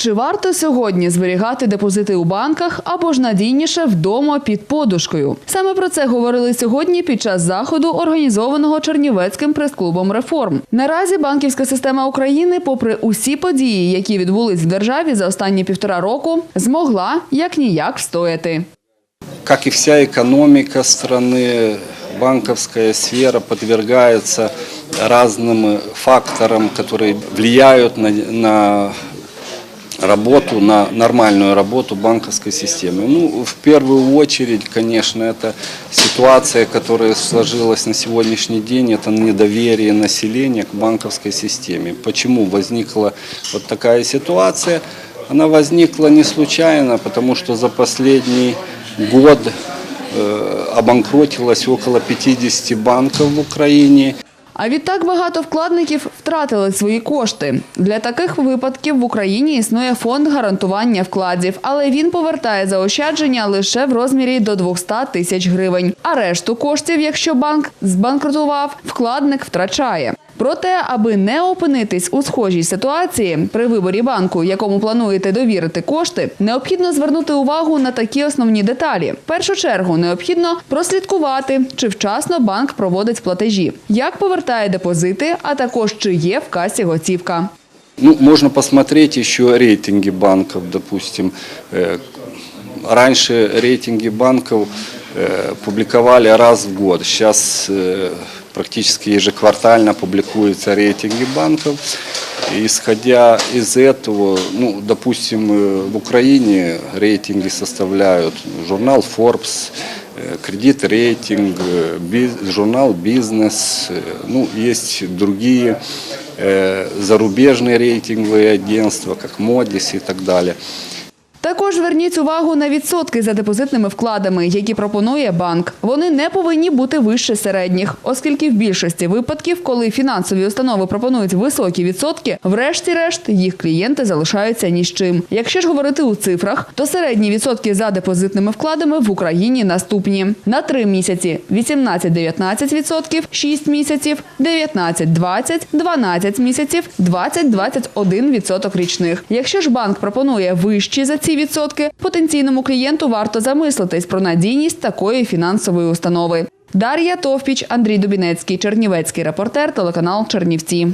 Чи варто сьогодні зберігати депозити у банках або ж надійніше вдома під подушкою? Саме про це говорили сьогодні під час заходу, організованого Чернівецьким прес-клубом реформ. Наразі банківська система України, попри усі події, які відбулись в державі за останні півтора року, змогла як ніяк встояти. Как и вся экономика страны, банковская сфера подвергается разным факторам, которые влияют на, на работу, на нормальную работу банковской системы. Ну, в первую очередь, конечно, это ситуация, которая сложилась на сегодняшний день, это недоверие населения к банковской системе. Почему возникла вот такая ситуация? Она возникла не случайно, потому что за последний год э, обанкротилось около 50 банков в Украине. А відтак багато вкладників втратили свої кошти. Для таких випадків в Україні існує фонд гарантування вкладів, але він повертає заощадження лише в розмірі до 200 тисяч гривень. А решту коштів, якщо банк збанкрутував, вкладник втрачає. Проте, аби не опинитись у схожій ситуації при виборі банку, якому плануєте довірити кошти, необхідно звернути увагу на такі основні деталі. В першу чергу необхідно прослідкувати, чи вчасно банк проводить платежі, як повертає депозити, а також чи є в касі готівка. Ну, можно посмотреть еще рейтинги банков, допустим. Э, Раньше рейтинги банков э, публиковали раз в год. Сейчас э, практически ежеквартально публикуются рейтинги банков. Исходя из этого, ну, допустим, э, в Украине рейтинги составляют журнал Forbes, э, кредит рейтинг, э, журнал Бизнес, э, ну, есть другие э, зарубежные рейтинговые агентства, как Модис и так далее. Також зверніть увагу на відсотки за депозитними вкладами, які пропонує банк. Вони не повинні бути вище середніх, оскільки в більшості випадків, коли фінансові установи пропонують високі відсотки, врешті-решт їх клієнти залишаються ні з чим. Якщо ж говорити у цифрах, то середні відсотки за депозитними вкладами в Україні наступні: на 3 місяці 18-19%, 6 місяців 19-20, 12 місяців 20-21% річних. Якщо ж банк пропонує вищі за ці відсотки, потенційному клієнту варто замислитись про надійність такої фінансової установи. Дар'я Товпіч, Андрій Дубінецький, Чернівецький репортер, телеканал Чернівці.